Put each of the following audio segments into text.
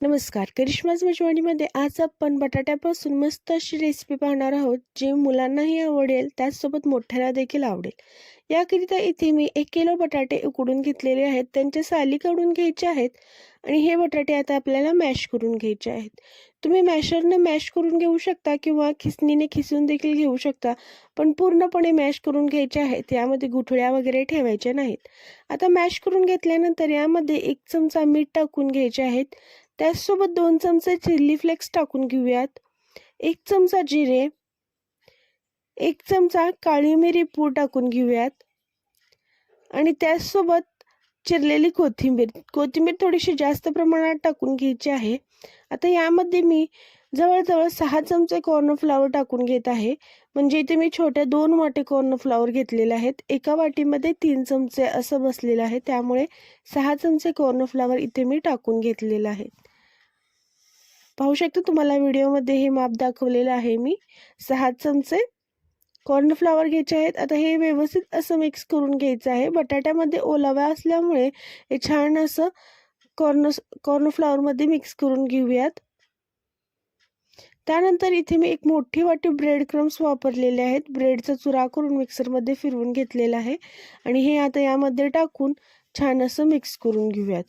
नमस्कार. करिश्माज मेजवानीमध्ये आज आपण बटाट्यापासून मस्त अशी रेसिपी पाहणार आहोत जी मुलांनाही आवडेल त्याचसोबत मोठ्याला देखील आवडेल. याकरिता इथे मी एक किलो बटाटे उकडून घेतलेले आहेत त्यांच्या साली काढून घ्यायचे आहेत आणि हे बटाटे आता आपल्याला मॅश करून घ्यायचे आहेत. तुम्ही मॅशरनं मॅश करून घेऊ शकता किंवा खिसणीने खिसून देखील घेऊ शकता पण पूर्णपणे मॅश करून घ्यायचे आहेत यामध्ये गुठळ्या वगैरे ठेवायच्या नाहीत. आता मॅश करून घेतल्यानंतर यामध्ये एक चमचा मीठ टाकून घ्यायचे आहेत. त्याचसोबत दोन चमचे चिल्ली फ्लेक्स टाकून घेऊयात. एक चमचा जिरे एक चमचा काळी मिरी पूड टाकून घेऊयात. आणि त्याचसोबत चिरलेली कोथिंबीर कोथिंबीर थोडीशी जास्त प्रमाणात टाकून घ्यायची आहे. आता यामध्ये मी जवळजवळ सहा चमचे कॉर्नफ्लावर टाकून घेत आहे. म्हणजे इथे मी छोट्या दोन वाटे कॉर्नफ्लावर घेतलेले आहेत. एका वाटीमध्ये तीन चमचे असं बसलेलं आहे. त्यामुळे सहा चमचे कॉर्नफ्लावर इथे मी टाकून घेतलेलं आहे. पाहू शकता तुम्हाला व्हिडिओमध्ये हे माप दाखवलेलं आहे मी. सहा चमचे कॉर्नफ्लावर घ्यायचे आहेत. आता हे व्यवस्थित असं मिक्स करून घ्यायचं आहे. बटाट्यामध्ये ओलावा असल्यामुळे हे छान असं कॉर्न कॉर्नफ्लावरमध्ये मिक्स करून घेऊयात. त्यानंतर इथे मी एक मोठी वाटी ब्रेड क्रम्स वापरलेले आहेत. ब्रेडचा चुरा करून मिक्सरमध्ये फिरवून घेतलेला आहे. आणि हे आता यामध्ये टाकून छान असं मिक्स करून घेऊयात.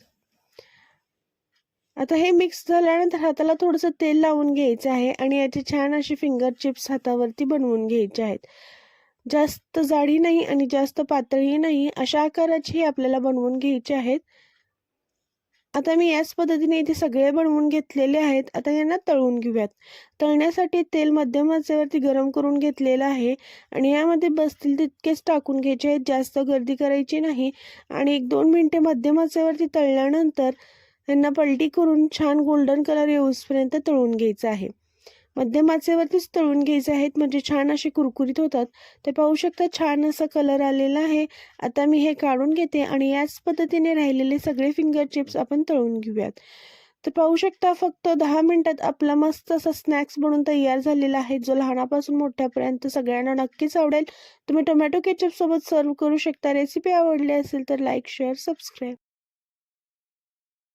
आता हे मिक्स झाल्यानंतर हाताला थोडंसं तेल लावून घ्यायचं आहे आणि याची छान अशी फिंगर चिप्स हातावरती बनवून घ्यायचे आहेत. जास्त जाडी नाही आणि जास्त पातळी नाही अशा आकाराची आपल्याला बनवून घ्यायचे आहेत. आता मी याच पद्धतीने इथे सगळे बनवून घेतलेले आहेत. आता यांना तळून घेऊयात. तळण्यासाठी तेल मध्यम आचेवरती गरम करून घेतलेलं आहे आणि यामध्ये बसतील तितकेच टाकून घ्यायचे आहेत. जास्त गर्दी करायची नाही आणि एक दोन मिनटे मध्यम आचेवरती तळल्यानंतर यांना पलटी करून छान गोल्डन कलर येऊसपर्यंत तळून घ्यायचं आहे. मध्यम आचेवरतीच तळून घ्यायचे आहेत म्हणजे छान असे कुरकुरीत होतात. ते पाहू शकता छान असा कलर आलेला आहे. आता मी हे काढून घेते आणि याच पद्धतीने राहिलेले सगळे फिंगर चिप्स आपण तळून घेऊयात. तर पाहू शकता फक्त दहा मिनिटात आपला मस्त असा स्नॅक्स बनून तयार झालेला आहे जो लहानापासून मोठ्यापर्यंत सगळ्यांना नक्कीच आवडेल. तुम्ही टोमॅटो केचप सोबत सर्व करू शकता. रेसिपी आवडली असेल तर लाईक शेअर सबस्क्राईब